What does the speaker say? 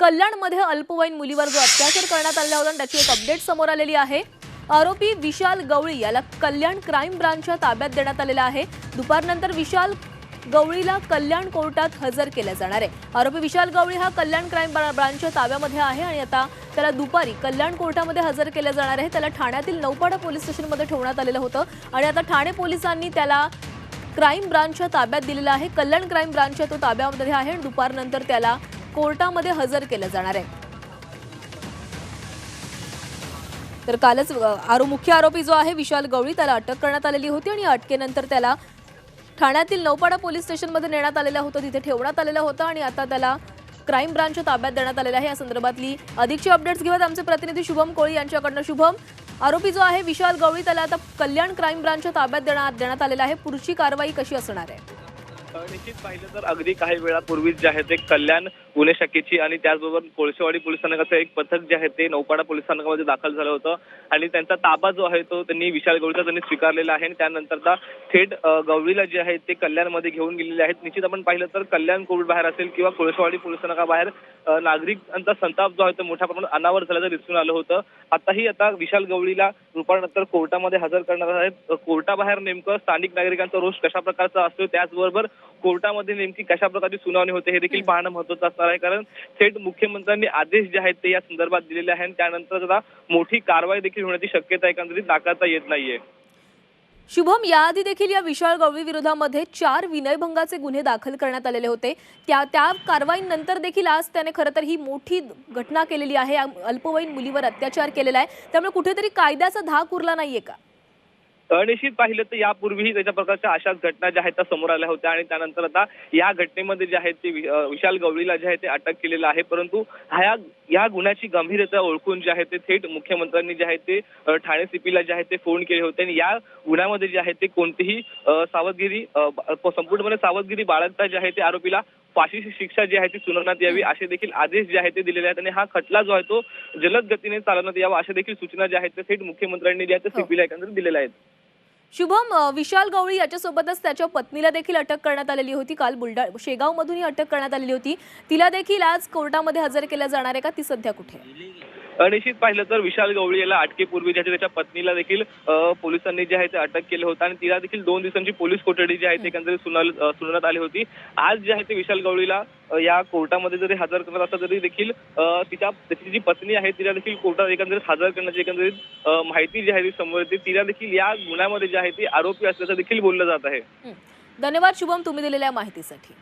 कल्याणमध्ये अल्पवयीन मुलीवर जो अत्याचार करण्यात आलेला होता त्याची एक अपडेट समोर आलेली आहे. आरोपी विशाल गवळी याला कल्याण क्राईम ब्रांचच्या ताब्यात देण्यात आलेला आहे. दुपारनंतर विशाल गवळीला कल्याण कोर्टात हजर केलं जाणार आहे. आरोपी विशाल गवळी हा कल्याण क्राईम ब्रा- ब्रांचच्या ताब्यामध्ये आहे आणि आता त्याला दुपारी कल्याण कोर्टामध्ये हजर केलं जाणार आहे. त्याला ठाण्यातील नौपाडा पोलीस स्टेशनमध्ये ठेवण्यात आलेलं होतं आणि आता ठाणे पोलिसांनी त्याला क्राईम ब्रांचच्या ताब्यात दिलेला आहे. कल्याण क्राईम ब्रांचच्या तो ताब्यामध्ये आहे आणि दुपारनंतर त्याला कोर्टामध्ये हजर केलं जाणार आहे. तर कालच आरो मुख्य आरोपी जो आहे विशाल गवळी त्याला अटक करण्यात आलेली होती आणि अटकेनंतर त्याला ठाण्यातील नौपाडा पोलीस स्टेशनमध्ये नेण्यात आलेलं होतं तिथे ठेवण्यात आलेलं होतं आणि आता त्याला क्राईम ब्रांचच्या ताब्यात देण्यात आलेला आहे. या संदर्भातली अधिकची अपडेट्स घेऊयात आमचे प्रतिनिधी शुभम कोळी यांच्याकडनं. शुभम आरोपी जो आहे विशाल गवळी त्याला आता कल्याण क्राईम ब्रांचच्या ताब्यात देण्यात देण्यात आलेला आहे. पुढची कारवाई कशी असणार आहे? निश्चित पाहिलं तर अगदी काही वेळापूर्वीच जे आहे ते कल्याण गुन्हे शाखेची आणि त्याचबरोबर कोळशेवाडी पोलीस स्थानकाचं एक पथक जे आहे ते नौपाडा पोलीस स्थानकामध्ये दाखल झालं होतं. आणि त्यांचा ताबा जो आहे तो त्यांनी विशाल गवळीचा त्यांनी स्वीकारलेला आहे आणि त्यानंतर थेट गवळीला जे आहे ते कल्याणमध्ये घेऊन गेलेले आहेत. निश्चित आपण पाहिलं तर कल्याण कोर्ट बाहेर असेल किंवा कोळशेवाडी पोलीस स्थानकाबाहेर नागरिकांचा संताप जो आहे तो मोठ्या प्रमाणात अनावर झाल्याचं दिसून आलं होतं. आताही आता विशाल गवळीला रुपानंतर कोर्टामध्ये हजर करणार आहेत. कोर्टाबाहेर नेमकं स्थानिक नागरिकांचा रोष कशा प्रकारचा असतो त्याचबरोबर कोर्टामध्ये नेमकी कशा प्रकारची सुनावणी होते हे देखील पाहणं महत्वाचं असणार आहे. कारण थेट मुख्यमंत्र्यांनी आदेश जे आहेत ते या संदर्भात दिलेले आहे आणि त्यानंतर आता मोठी कारवाई देखील होण्याची शक्यता एकंदरीत नाकारता येत नाहीये. शुभम याआधी देखील या विशाळ गवळी विरोधामध्ये चार विनयभंगाचे गुन्हे दाखल करण्यात आलेले होते. त्या त्या कारवाईनंतर देखील आज त्याने खरं तर ही मोठी घटना केलेली आहे. अल्पवयीन मुलीवर अत्याचार केलेला आहे. त्यामुळे कुठेतरी कायद्याचा धाक उरला नाहीये का? निश्चित पाहिलं तर यापूर्वीही त्याच्या प्रकारच्या अशाच घटना ज्या आहेत त्या समोर आल्या होत्या आणि त्यानंतर आता या घटनेमध्ये जे आहे ते विशाल गवळीला जे आहे ते अटक केलेलं आहे परंतु ह्या या गुन्ह्याची गंभीरता ओळखून जे आहे ते थेट मुख्यमंत्र्यांनी जे आहे ते ठाणे सीपीला जे आहे ते फोन केले होते आणि या गुन्ह्यामध्ये जे आहे ते कोणतीही सावधगिरी संपूर्णपणे सावधगिरी बाळगता जे आहे ते आरोपीला फाशीची शिक्षा जी आहे ती सुनावण्यात यावी असे देखील आदेश जे आहे ते दिलेले आहेत आणि हा खटला जो आहे तो जलद गतीने चालवण्यात यावा अशा देखील सूचना ज्या आहेत त्या थेट मुख्यमंत्र्यांनी ज्या आहेत हो. सीपीला एकंदरीत दिलेल्या आहेत शुभम विशाल गवळी याच्यासोबतच त्याच्या पत्नीला देखील अटक करण्यात आलेली होती. काल बुलढा शेगावमधूनही अटक करण्यात आलेली होती. तिला देखील आज कोर्टामध्ये हजर केल्या जाणार आहे का? ती सध्या कुठे आहे? निश्चित पाहिलं तर विशाल गवळी याला अटकेपूर्वी ज्याच्या त्याच्या पत्नीला देखील पोलिसांनी जे आहे ते अटक केलं होतं. आणि तिला देखील दोन दिवसांची पोलीस कोठडी जी आहे ती एकंदरीत सुनावण्यात आली होती. आज जे आहे ते विशाल गवळीला या कोर्टामध्ये जरी हजर करत असता तरी देखील तिच्या त्याची जी पत्नी आहे तिला देखील कोर्टात एकंदरीत हजर करण्याची एकंदरीत माहिती जी आहे ती समोर येते. तिला देखील या गुन्ह्यामध्ये जे आहे ती आरोपी असल्याचं देखील बोललं जात आहे. धन्यवाद शुभम तुम्ही दिलेल्या माहितीसाठी.